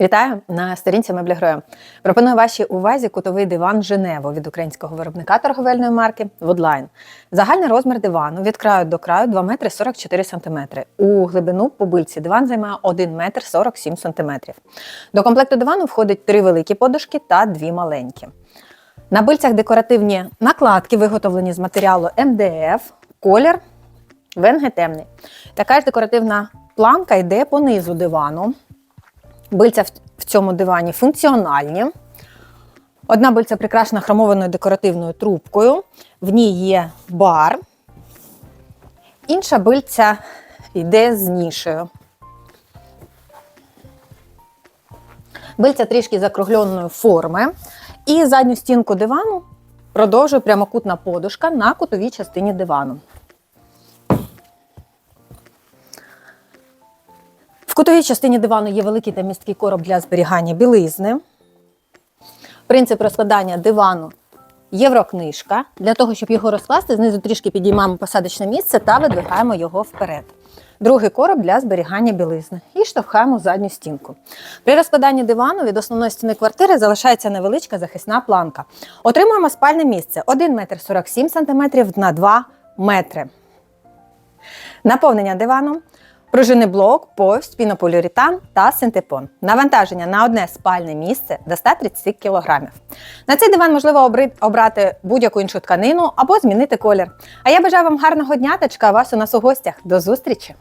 Вітаю на сторінці Меблі. Пропоную вашій увазі кутовий диван Женево від українського виробника торговельної марки Woodline. Загальний розмір дивану від краю до краю 2 метри 44 сантиметри. У глибину по бильці диван займає 1 метр 47 сантиметрів. До комплекту дивану входить три великі подушки та дві маленькі. На бильцях декоративні накладки, виготовлені з матеріалу МДФ, колір венге темний. Така ж декоративна планка йде по низу дивану. Бильця в- цьому дивані функціональні. Одна бильця прикрашена хромованою декоративною трубкою, в ній є бар. Інша бильця йде з нішею. Бильця трішки закругленої форми. І задню стінку дивану продовжує прямокутна подушка на кутовій частині дивану. Кутовій частині дивану є великий та місткий короб для зберігання білизни. Принцип розкладання дивану єврокнижка. Для того, щоб його розкласти, знизу трішки підіймаємо посадочне місце та видвигаємо його вперед. Другий короб для зберігання білизни і штовхаємо задню стінку. При розкладанні дивану від основної стіни квартири залишається невеличка захисна планка. Отримуємо спальне місце 1 метр 47 см на 2 метри. Наповнення дивану. Пружинний блок, повсть, пінополіуретан та синтепон. Навантаження на одне спальне місце до 130 кг. На цей диван можливо обрати будь-яку іншу тканину або змінити колір. А я бажаю вам гарного дня та чекаю вас у нас у гостях. До зустрічі!